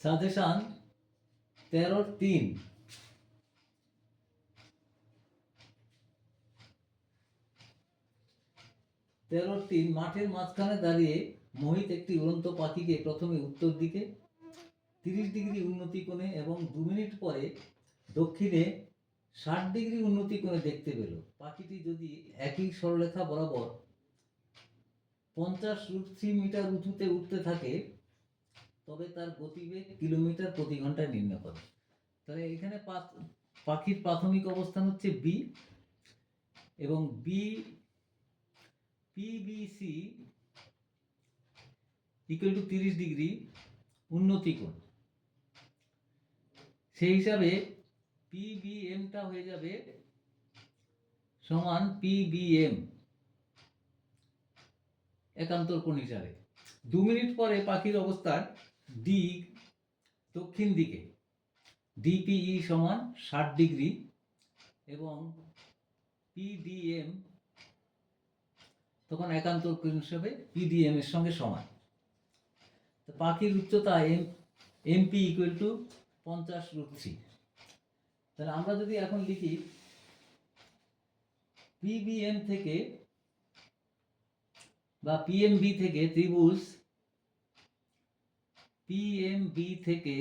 Suggestion তেরো তিন। তেরো তিন, মাঠের মাঝখানে দাঁড়িয়ে মোহিত একটি উড়ন্ত পাখিকে প্রথমে উত্তর দিকে, তিরিশ ডিগ্রি উন্নতি কোণে এবং দু মিনিট পরে দক্ষিণে ষাট ডিগ্রি উন্নতি কোণে দেখতে পেল। পাখিটি যদি একই সরলরেখা বরাবর পঞ্চাশ রুট থ্রি মিটার উঁচুতে উঠতে থাকে তবে তার গতিবেগ কিলোমিটার প্রতি ঘন্টায় নির্ণয় করে। তাহলে এখানে পাখির প্রাথমিক অবস্থান হচ্ছে বি এবং বি পিবিসি ইকুয়াল টু তিরিশ ডিগ্রি উন্নতি কোণ। সেই হিসাবে পিবিএমটা হয়ে যাবে সমান পিবিএম একান্তর কোণ হিসাবে। দু মিনিট পরে পাখির অবস্থান দিক দক্ষিণ দিকে। ডিপিই সমান ষাট ডিগ্রি এবং পিডিএম তখন একান্ত হিসাবে পিডিএম এর সঙ্গে সমান। তো পাখির উচ্চতা এম এমপি ইকুয়াল টু পঞ্চাশ রুট থ্রি তাহলে আমরা যদি এখন লিখি পিবিএম থেকে বা পিএমবি থেকে ত্রিভুজ পিএমবি থেকে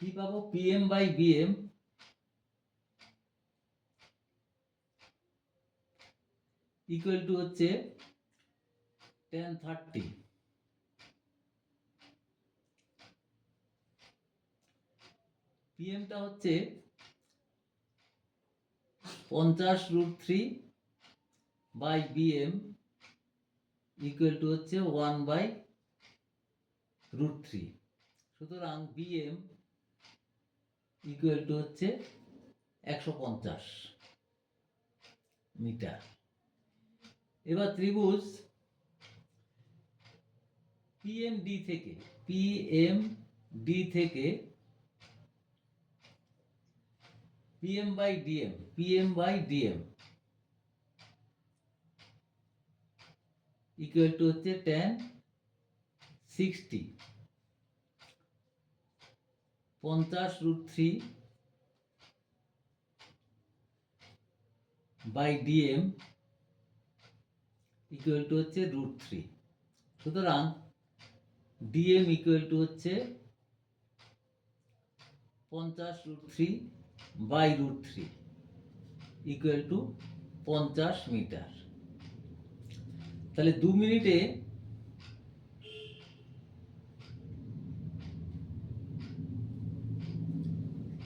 কি পাবো? PM by BM equal to হচ্ছে টেন থার্টি পিএমটা হচ্ছে পঞ্চাশ root three by BM equal to হচ্ছে ওয়ান বাই রুট থ্রি সুতরাং বিএম ইকুয়াল টু হচ্ছে একশো পঞ্চাশ মিটার। এবার ত্রিভুজ পিএমডি থেকে পিএমডি থেকে PM by DM PM by DM equal to হচ্ছে টেন সিক্সটি পঞ্চাশ root three by DM equal to হচ্ছে রুট থ্রি সুতরাং ডিএম ইকুয়াল টু হচ্ছে পঞ্চাশ root three by root three equal to পঞ্চাশ মিটার তাহলে দু মিনিটে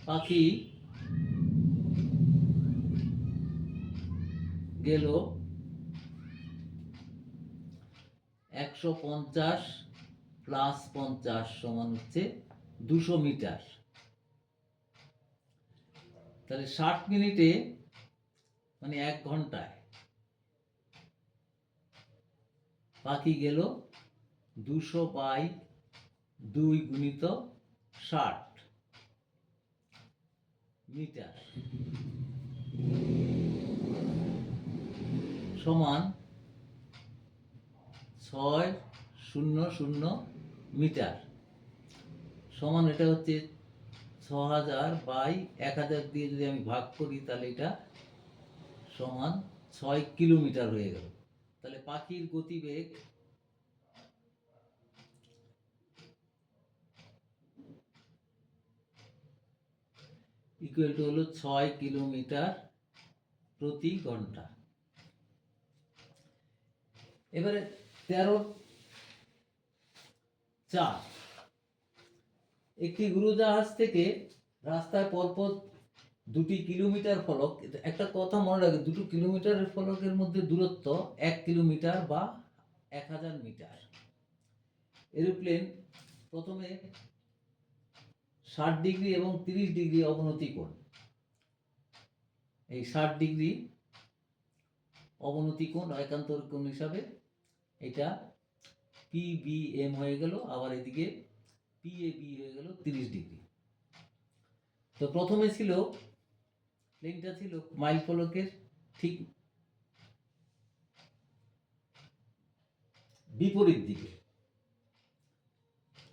পাখি গেল একশো পঞ্চাশ প্লাস পঞ্চাশ সমান হচ্ছে দুশো মিটার। তাহলে ষাট মিনিটে মানে এক ঘন্টায় পাখি গেল দুশো বাই দুই গুণিত ষাট মিটার। সমান ছয় শূন্য শূন্য মিটার। সমান এটা হচ্ছে ছ হাজার বাই এক হাজার দিয়ে যদি আমি ভাগ করি তাহলে এটা সমান ছয় কিলোমিটার হয়ে গেল। তাহলে পাখির গতিবেগ ইকুয়াল টু হলো ছয় কিলোমিটার প্রতি ঘণ্টা। এবারে তেরো, চার। একটি উড়োজাহাজ থেকে রাস্তায় পরপর দুটি কিলোমিটার ফলক একটা কথা মনে রাখবে, দুটো কিলোমিটারের ফলকের মধ্যে দূরত্ব এক কিলোমিটার বা এক হাজার মিটার। এরোপ্লেন প্রথমে ষাট ডিগ্রি এবং তিরিশ ডিগ্রি অবনতি কোণ এই ষাট ডিগ্রি অবনতি কোণ একান্তর কোণ হিসাবে এটা পিবিএম হয়ে গেল, আবার এদিকে পিএবি হয়ে গেল তিরিশ ডিগ্রি। তো প্রথমে ছিল প্লেনটা ছিল মাইল ফলকের ঠিক বিপরীত দিকে।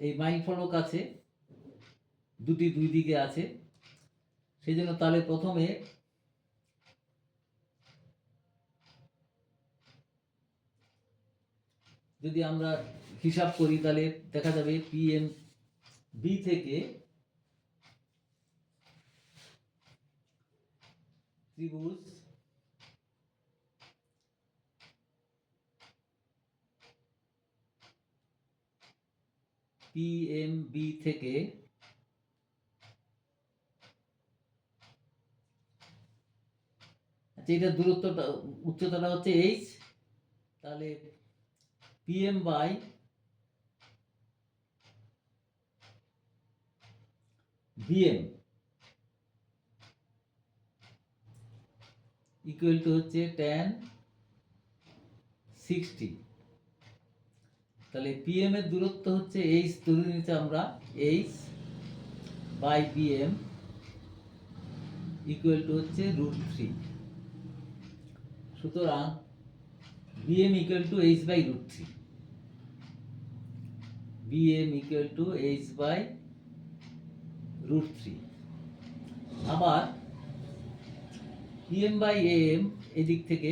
এই মাইল ফলক আছে, দুটি দুই দিকে আছে। সেই জন্য তাহলে প্রথমে যদি আমরা হিসাব করি, তাহলে দেখা যাবে পিএম বি থেকে ত্রিভুজ। পিএমবি থেকে আচ্ছা এটা দূরত্বটা উচ্চতাটা হচ্ছে এইচ তাহলে PM by BM equal to হচ্ছে টেন সিক্সটি তাহলে পিএম এর দূরত্ব হচ্ছে এইচ ধরে নিতে আমরা H by BM equal to হচ্ছে রুট থ্রি সুতরাং BM equal to H by root three BM equal to H by root three আবার পিএম বাই এম এদিক থেকে।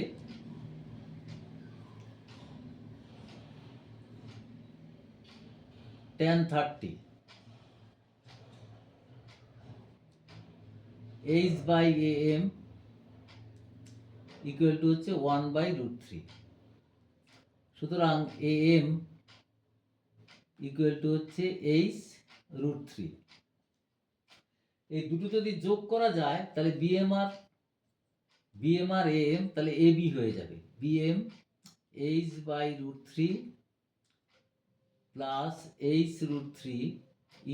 Ten thirty H by A M equal to হচ্ছে one by root three সুতরাং A M equal to হচ্ছে H root three এই দুটো যদি যোগ করা যায়, তাহলে বিএমআর বিএমআর আর এম তাহলে এ বি হয়ে যাবে। BM H by root three plus H root three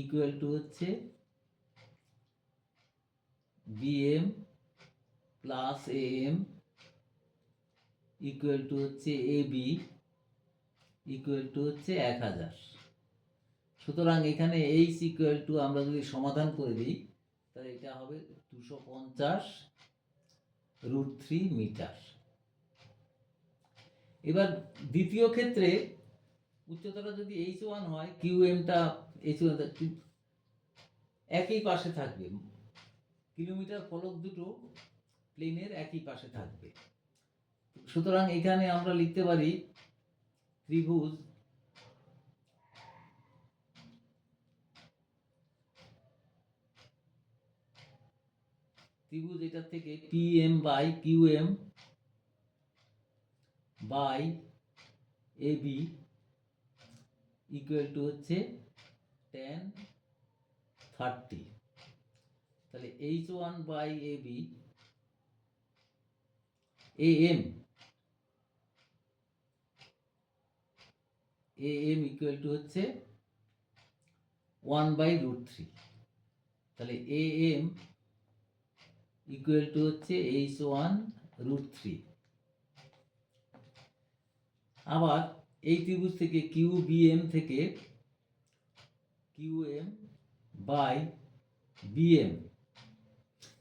equal to হচ্ছে BM plus A M equal to হচ্ছে এ বি ইকুয়াল টু হচ্ছে এক হাজার। সুতরাং এখানে এইচ ইকুয়াল টু আমরা যদি সমাধান করে দিই, তাহলে এটা হবে দুশো পঞ্চাশ রুট থ্রি মিটার এবার দ্বিতীয় ক্ষেত্রে উচ্চতাটা যদি এইচ ওয়ান হয় কিউ এমটা এইচ ওয়ান একই পাশে থাকবে। কিলোমিটার ফলক দুটো প্লেনের একই পাশে থাকবে। সুতরাং এখানে আমরা লিখতে পারি ত্রিভুজ ত্রিভুজ এটা থেকে P M by Q M by A B equal to হচ্ছে টেন থার্টি তাহলে H one by A B A M A M equal to হচ্ছে ওয়ান বাই রুট থ্রি তাহলে এ এম ইকুয়াল টু হচ্ছে H one root three আবার এই ত্রিভুজ থেকে Q BM থেকে কিউ এম বাই বিএম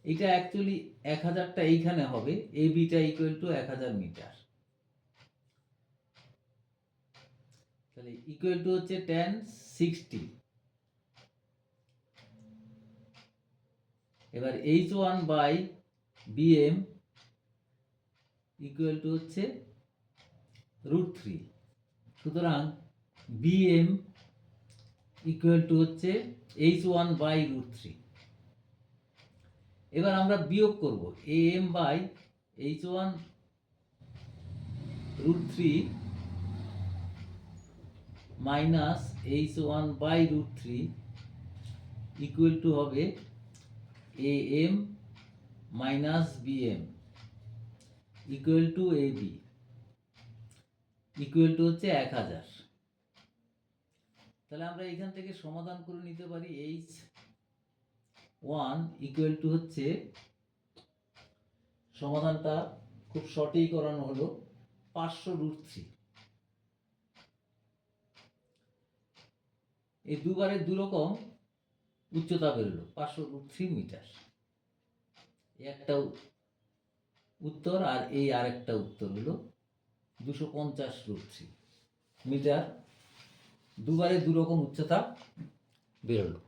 এটা অ্যাকচুয়ালি এক হাজারটা এইখানে হবে এ বিটা ইকুয়াল টু এক হাজার মিটার তাহলে ইকুয়াল টু হচ্ছে টেন সিক্সটি এবার H one by BM equal to হচ্ছে রুট থ্রি সুতরাং বিএম ইকুয়াল টু হচ্ছে H one by root three এবার আমরা বিয়োগ করব A M by H one root three minus H one by root three equal to হবে A M minus B M equal to A B equal to হচ্ছে এক হাজার। তাহলে আমরা এখান থেকে সমাধান করে নিতে পারি এইচ ওয়ান ইকুয়াল টু হচ্ছে সমাধানটা খুব শর্টেই করানো হলো পাঁচশো রুট থ্রি এই দুবারে দুরকম উচ্চতা বেরোলো পাঁচশো রুট থ্রি মিটার একটা উত্তর আর এই আরেকটা উত্তর হলো দুশো পঞ্চাশ রুট থ্রি মিটার দুবারে দু রকম উচ্চতা বেরোলো।